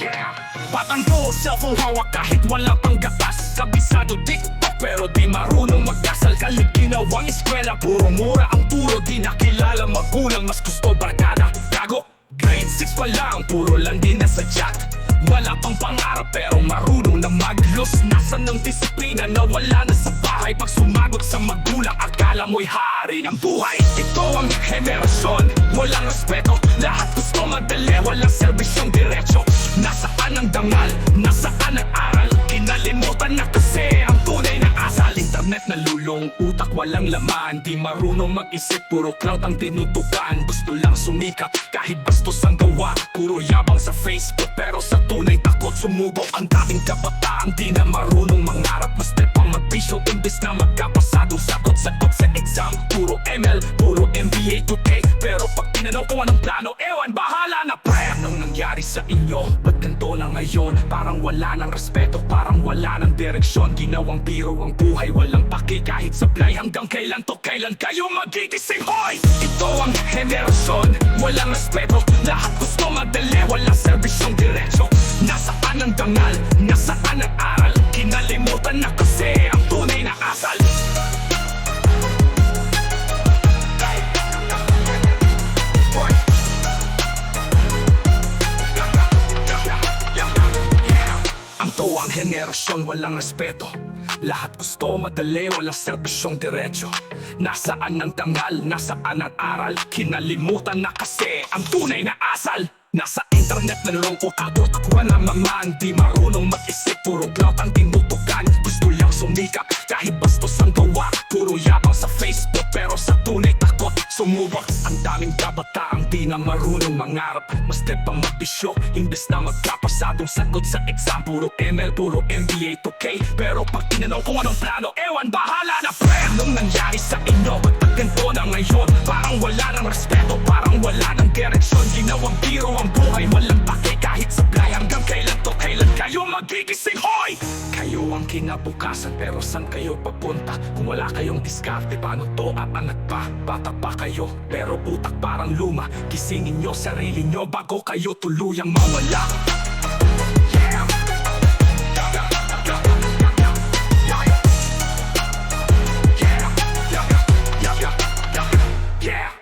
yeah! Patando, cellphone hawak kahit wala pang gatas. Kabisado TikTok pero di marunong magdasal. Kalib ginawang eskwela, puro mura ang turo Di nakilala magulang, mas gusto barkada. Gago, grade 6 pa lang, puro lang din nasa chat wala pang pangarap pero marunong na maglos. Nasaan ang disiplina na wala na sa bahay? Pag sumagot sa magulang akala mo'y hari ng buhay. Ito ang henerasyon, walang respeto. Lahat gusto madali, walang serbisyong diretso Nasaan ang dangal, utak walang laman. Di marunong mag-isip, puro cloud ang tinutukan. Gusto lang sumikap, kahit bastos ang gawa. Puro yabang sa Facebook, pero sa tunay takot sumubok Ang dating kabataan, di na marunong mangarap Mas pang magbisyo, imbis na magkapasado Sagot-sagot sa exam, puro ML, puro MBA to take. Pero pag tinanong kung anong plano, ewan, bahala na pre. Anong nangyari sa inyo? Ba't ganito na ngayon? Parang wala ng respeto, parang wala ng direksyon. Ginawang biro ang buhay, walang paki kahit supply Hanggang kailan to, kailan kayo magigising? Hoy! Ito ang henerasyon, walang respeto Lahat gusto madali, walang serbisyong diretso. Nasaan ang dangal, nasaan ang aral? Kinalimutan na kasi ang tunay na asal Ang henerasyon walang respeto. Lahat gusto madali, walang serbisyong diretso. Nasaan ang tangal, nasaan ang aral? Kinalimutan na kasi ang tunay na asal. Nasa internet na loko kabot Wala naman, di marunong mag-isip Puro clout ang tinutukan. Gusto lang sumikap, kahit bastos ang gawa. Puro yabang sa Facebook, pero sa tunay takot. Sumubok, ang daming kabataang di na marunong mangarap. Mas pang magbisyo, imbes na magkapasadong sagot sa exam. Puro ML, puro MBA to K. Pero pag tinanong kung anong plano, ewan bahala na pre. Anong nangyari sa inyo, ba't ang ganito na ngayon? Parang wala ng respeto, parang wala ng direksyon. Ginawang biro ang buhay, walang pake kayo magigising, hoy! Kayo ang kinabukasan pero saan kayo papunta? Kung wala kayong diskarte, paano to aangat pa? Bata pa kayo, pero utak parang luma Gisingin nyo sarili nyo bago kayo tuluyang mawala yeah! yeah. yeah.